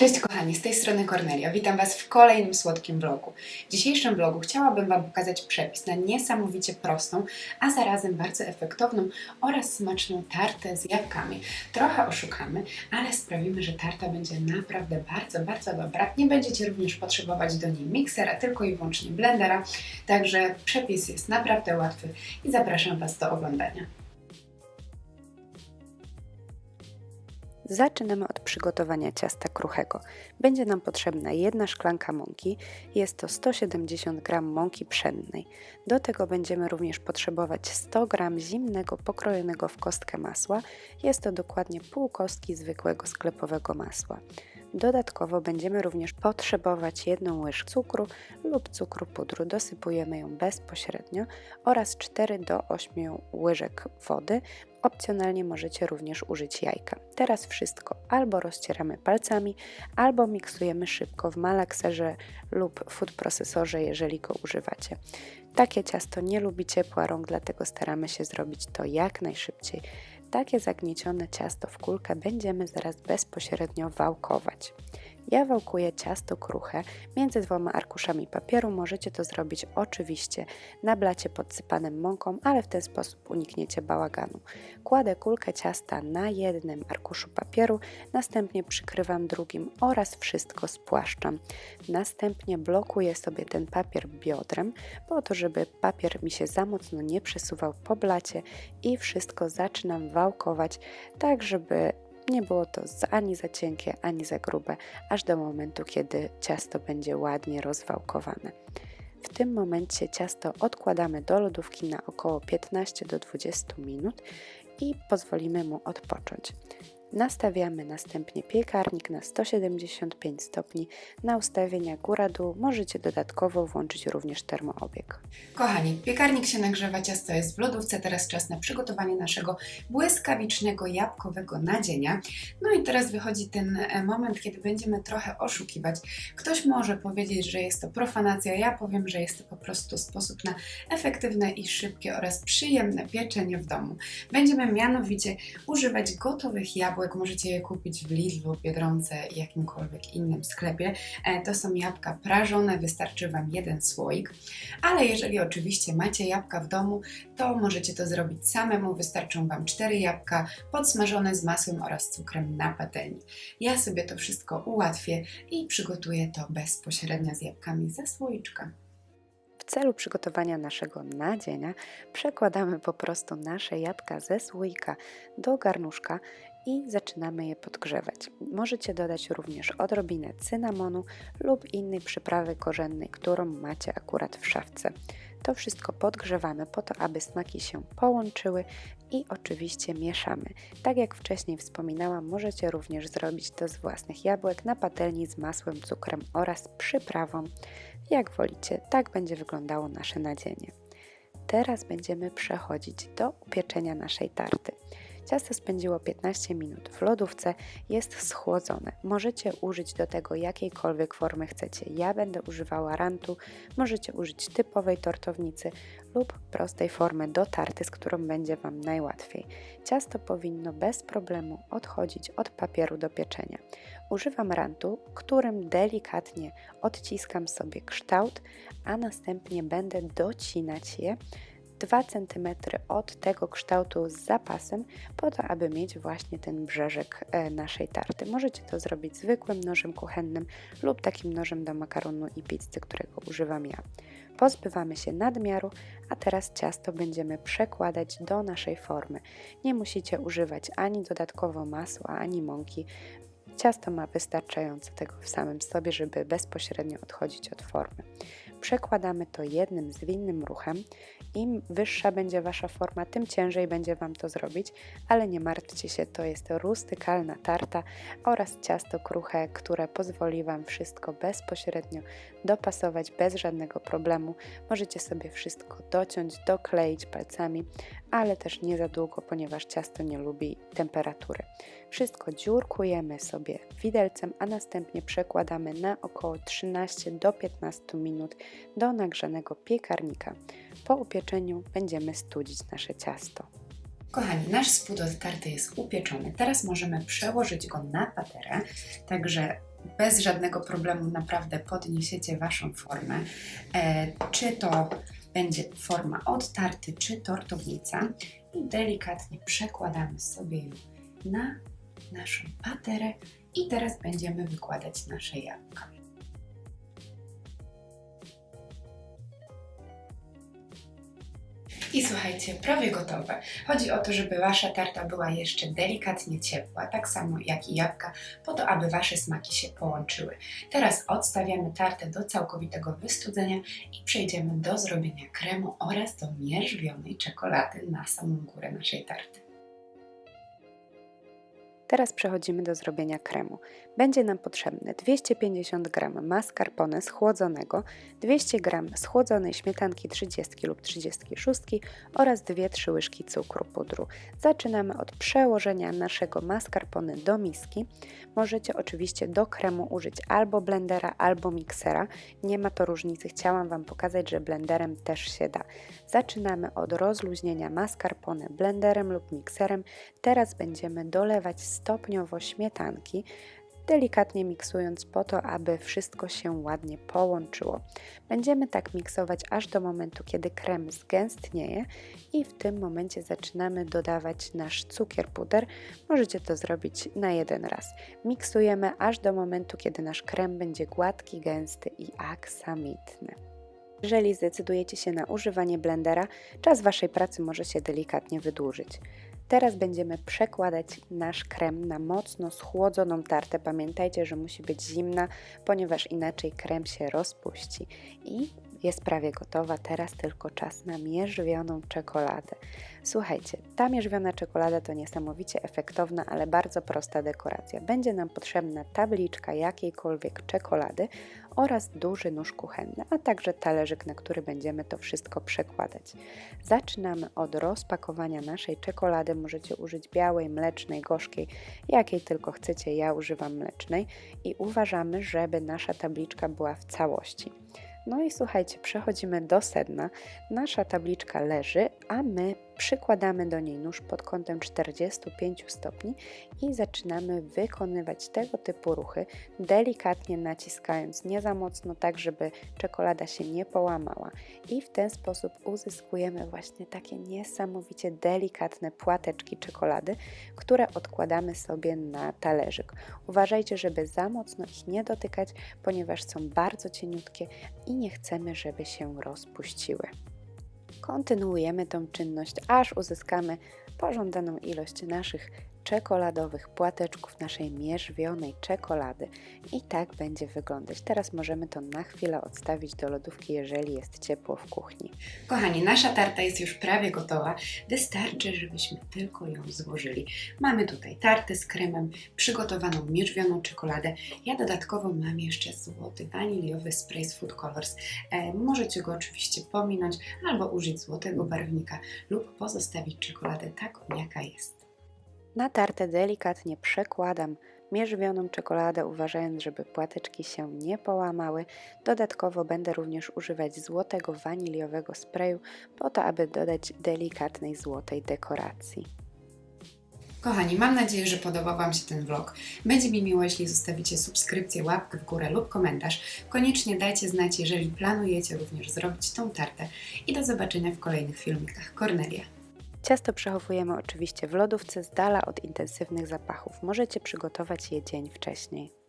Cześć kochani, z tej strony Kornelia. Witam Was w kolejnym słodkim vlogu. W dzisiejszym vlogu chciałabym Wam pokazać przepis na niesamowicie prostą, a zarazem bardzo efektowną oraz smaczną tartę z jabłkami. Trochę oszukamy, ale sprawimy, że tarta będzie naprawdę bardzo, bardzo dobra. Nie będziecie również potrzebować do niej miksera, tylko i wyłącznie blendera, także przepis jest naprawdę łatwy i zapraszam Was do oglądania. Zaczynamy od przygotowania ciasta kruchego. Będzie nam potrzebna jedna szklanka mąki, jest to 170 g mąki pszennej. Do tego będziemy również potrzebować 100 g zimnego pokrojonego w kostkę masła, jest to dokładnie pół kostki zwykłego sklepowego masła. Dodatkowo będziemy również potrzebować jedną łyżkę cukru lub cukru pudru. Dosypujemy ją bezpośrednio oraz 4 do 8 łyżek wody. Opcjonalnie możecie również użyć jajka. Teraz wszystko albo rozcieramy palcami, albo miksujemy szybko w malakserze lub food procesorze, jeżeli go używacie. Takie ciasto nie lubi ciepła rąk, dlatego staramy się zrobić to jak najszybciej. Takie zagniecione ciasto w kulkę będziemy zaraz bezpośrednio wałkować. Ja wałkuję ciasto kruche między dwoma arkuszami papieru. Możecie to zrobić oczywiście na blacie podsypanym mąką, ale w ten sposób unikniecie bałaganu. Kładę kulkę ciasta na jednym arkuszu papieru, następnie przykrywam drugim oraz wszystko spłaszczam. Następnie blokuję sobie ten papier biodrem, po to, żeby papier mi się za mocno nie przesuwał po blacie i wszystko zaczynam wałkować, tak żeby nie było to ani za cienkie, ani za grube, aż do momentu, kiedy ciasto będzie ładnie rozwałkowane. W tym momencie ciasto odkładamy do lodówki na około 15 do 20 minut i pozwolimy mu odpocząć. Nastawiamy następnie piekarnik na 175 stopni na ustawienia góra-dół. Możecie dodatkowo włączyć również termoobieg. Kochani, piekarnik się nagrzewa, ciasto jest w lodówce, teraz czas na przygotowanie naszego błyskawicznego jabłkowego nadzienia. No i teraz wychodzi ten e, moment, kiedy będziemy trochę oszukiwać. Ktoś może powiedzieć, że jest to profanacja, ja powiem, że jest to po prostu sposób na efektywne i szybkie oraz przyjemne pieczenie w domu. Będziemy mianowicie używać gotowych jabłek jabłek możecie je kupić w Lidlu, Biedronce i jakimkolwiek innym sklepie. E, to są jabłka prażone, wystarczy Wam jeden słoik. Ale jeżeli oczywiście macie jabłka w domu, to możecie to zrobić samemu. Wystarczą Wam cztery jabłka podsmażone z masłem oraz cukrem na patelni. Ja sobie to wszystko ułatwię i przygotuję to bezpośrednio z jabłkami ze słoiczka. W celu przygotowania naszego nadzienia przekładamy po prostu nasze jabłka ze słoika do garnuszka i zaczynamy je podgrzewać. Możecie dodać również odrobinę cynamonu lub innej przyprawy korzennej, którą macie akurat w szafce. To wszystko podgrzewamy po to, aby smaki się połączyły i oczywiście mieszamy. Tak jak wcześniej wspominałam, możecie również zrobić to z własnych jabłek na patelni z masłem, cukrem oraz przyprawą. Jak wolicie, tak będzie wyglądało nasze nadzienie. Teraz będziemy przechodzić do upieczenia naszej tarty. Ciasto spędziło 15 minut w lodówce, jest schłodzone. Możecie użyć do tego jakiejkolwiek formy chcecie. Ja będę używała rantu, możecie użyć typowej tortownicy lub prostej formy do tarty, z którą będzie Wam najłatwiej. Ciasto powinno bez problemu odchodzić od papieru do pieczenia. Używam rantu, którym delikatnie odciskam sobie kształt, a następnie będę docinać je 2 cm od tego kształtu z zapasem, po to, aby mieć właśnie ten brzeżek e, naszej tarty. Możecie to zrobić zwykłym nożem kuchennym lub takim nożem do makaronu i pizzy, którego używam ja. Pozbywamy się nadmiaru, a teraz ciasto będziemy przekładać do naszej formy. Nie musicie używać ani dodatkowo masła, ani mąki. Ciasto ma wystarczająco tego w samym sobie, żeby bezpośrednio odchodzić od formy. Przekładamy to jednym zwinnym ruchem. Im wyższa będzie Wasza forma, tym ciężej będzie Wam to zrobić, ale nie martwcie się, to jest rustykalna tarta oraz ciasto kruche, które pozwoli Wam wszystko bezpośrednio dopasować bez żadnego problemu. Możecie sobie wszystko dociąć, dokleić palcami, ale też nie za długo, ponieważ ciasto nie lubi temperatury. Wszystko dziurkujemy sobie widelcem, a następnie przekładamy na około 13 do 15 minut do nagrzanego piekarnika. Po upieczeniu będziemy studzić nasze ciasto. Kochani, nasz spód od tarty jest upieczony. Teraz możemy przełożyć go na paterę. Także bez żadnego problemu naprawdę podniesiecie Waszą formę. E, czy to będzie forma od tarty, czy tortownica. I delikatnie przekładamy sobie ją na naszą paterę i teraz będziemy wykładać nasze jabłka. I słuchajcie, prawie gotowe. Chodzi o to, żeby Wasza tarta była jeszcze delikatnie ciepła, tak samo jak i jabłka, po to, aby Wasze smaki się połączyły. Teraz odstawiamy tartę do całkowitego wystudzenia i przejdziemy do zrobienia kremu oraz do mierzwionej czekolady na samą górę naszej tarty. Teraz przechodzimy do zrobienia kremu. Będzie nam potrzebne 250 g mascarpone schłodzonego, 200 g schłodzonej śmietanki 30 lub 36 oraz 2-3 łyżki cukru pudru. Zaczynamy od przełożenia naszego mascarpone do miski. Możecie oczywiście do kremu użyć albo blendera, albo miksera. Nie ma to różnicy, chciałam Wam pokazać, że blenderem też się da. Zaczynamy od rozluźnienia mascarpone blenderem lub mikserem. Teraz będziemy dolewać stopniowo śmietanki, delikatnie miksując po to, aby wszystko się ładnie połączyło. Będziemy tak miksować aż do momentu, kiedy krem zgęstnieje i w tym momencie zaczynamy dodawać nasz cukier puder. Możecie to zrobić na jeden raz. Miksujemy aż do momentu, kiedy nasz krem będzie gładki, gęsty i aksamitny. Jeżeli zdecydujecie się na używanie blendera, czas Waszej pracy może się delikatnie wydłużyć. Teraz będziemy przekładać nasz krem na mocno schłodzoną tartę. Pamiętajcie, że musi być zimna, ponieważ inaczej krem się rozpuści. I jest prawie gotowa. Teraz tylko czas na mierzwioną czekoladę. Słuchajcie, ta mierzwiona czekolada to niesamowicie efektowna, ale bardzo prosta dekoracja. Będzie nam potrzebna tabliczka jakiejkolwiek czekolady oraz duży nóż kuchenny, a także talerzyk, na który będziemy to wszystko przekładać. Zaczynamy od rozpakowania naszej czekolady. Możecie użyć białej, mlecznej, gorzkiej, jakiej tylko chcecie. Ja używam mlecznej i uważamy, żeby nasza tabliczka była w całości. No i słuchajcie, przechodzimy do sedna. Nasza tabliczka leży, a my przykładamy do niej nóż pod kątem 45 stopni i zaczynamy wykonywać tego typu ruchy, delikatnie naciskając, nie za mocno, tak żeby czekolada się nie połamała. I w ten sposób uzyskujemy właśnie takie niesamowicie delikatne płateczki czekolady, które odkładamy sobie na talerzyk. Uważajcie, żeby za mocno ich nie dotykać, ponieważ są bardzo cieniutkie i nie chcemy, żeby się rozpuściły. Kontynuujemy tą czynność, aż uzyskamy pożądaną ilość naszych czekoladowych płateczków, naszej mierzwionej czekolady. I tak będzie wyglądać. Teraz możemy to na chwilę odstawić do lodówki, jeżeli jest ciepło w kuchni. Kochani, nasza tarta jest już prawie gotowa. Wystarczy, żebyśmy tylko ją złożyli. Mamy tutaj tartę z kremem, przygotowaną mierzwioną czekoladę. Ja dodatkowo mam jeszcze złoty waniliowy spray z Food Colors. E, możecie go oczywiście pominąć albo użyć złotego barwnika lub pozostawić czekoladę taką, jaka jest. Na tartę delikatnie przekładam mierzwioną czekoladę, uważając, żeby płateczki się nie połamały. Dodatkowo będę również używać złotego waniliowego sprayu, po to, aby dodać delikatnej złotej dekoracji. Kochani, mam nadzieję, że podobał Wam się ten vlog. Będzie mi miło, jeśli zostawicie subskrypcję, łapkę w górę lub komentarz. Koniecznie dajcie znać, jeżeli planujecie również zrobić tą tartę. I do zobaczenia w kolejnych filmikach. Kornelia. Ciasto przechowujemy oczywiście w lodówce z dala od intensywnych zapachów. Możecie przygotować je dzień wcześniej.